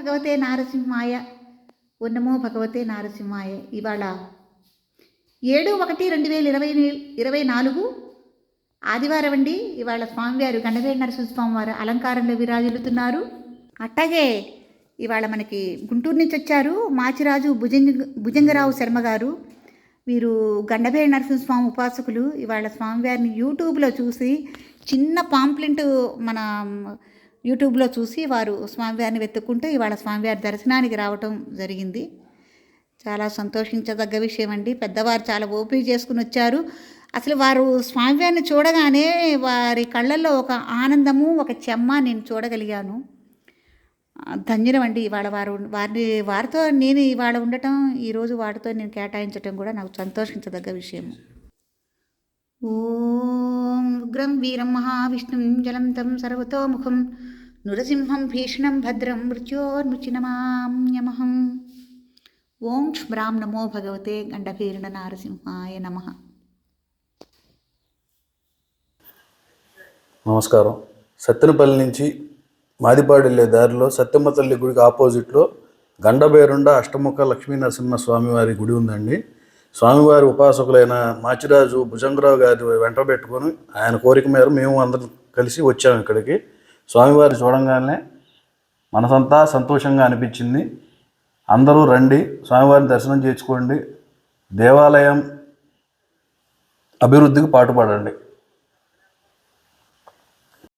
భగవతే నారసింహాయ ఉన్నమో భగవతే నారసింహాయ ఇవాళ ఏడు ఒకటి రెండు వేల ఇరవై ఇరవై నాలుగు ఆదివారం అండి ఇవాళ స్వామివారు గండవేడి నరసింహస్వామి వారు అలంకారంలో విరాజిల్లుతున్నారు అట్టాగే ఇవాళ మనకి గుంటూరు నుంచి వచ్చారు మాచిరాజు భుజంగ భుజంగరావు శర్మ గారు వీరు గండభేడి నరసింహస్వామి ఉపాసకులు ఇవాళ స్వామివారిని యూట్యూబ్లో చూసి చిన్న పాంప్లెంట్ మన యూట్యూబ్లో చూసి వారు స్వామివారిని వెతుక్కుంటూ ఇవాళ స్వామివారి దర్శనానికి రావటం జరిగింది. చాలా సంతోషించదగ్గ విషయం అండి. పెద్దవారు చాలా ఓపిక చేసుకుని వచ్చారు. అసలు వారు స్వామివారిని చూడగానే వారి కళ్ళల్లో ఒక ఆనందము ఒక చెమ్మ నేను చూడగలిగాను. ఆ, ధన్యులం అండి ఇవాళ వారు వారిని వారితో నేను ఇవాళ ఉండటం ఈరోజు వారితో నేను కేటాయించటం కూడా నాకు సంతోషించదగ్గ విషయం ఓ ఉగ్రం వీరం మహావిష్ణుం జలం తం సర్వతోముఖం నృసింహం భీషణం భద్రం మృత్యోర్ముచినమామ్యమహం ఓం ష్మ్రాం నమో భగవతే గండభీరణ నారసింహాయ నమః. నమస్కారం. సత్తెనపల్లి నుంచి మాదిపాడు వెళ్ళే దారిలో సత్యమ్మ తల్లి గుడికి ఆపోజిట్లో గండబేరుండ అష్టముఖ లక్ష్మీ నరసింహ స్వామివారి గుడి ఉందండి. స్వామివారి ఉపాసకులైన మాచిరాజు భుజంగరావు గారి వెంట పెట్టుకొని ఆయన కోరిక మేర మేము అందరం కలిసి వచ్చాము ఇక్కడికి. స్వామివారి చూడంగానే మనసంతా సంతోషంగా అనిపించింది. అందరూ రండి స్వామివారిని దర్శనం చేసుకోండి. దేవాలయం అభివృద్ధికి పాటుపడండి.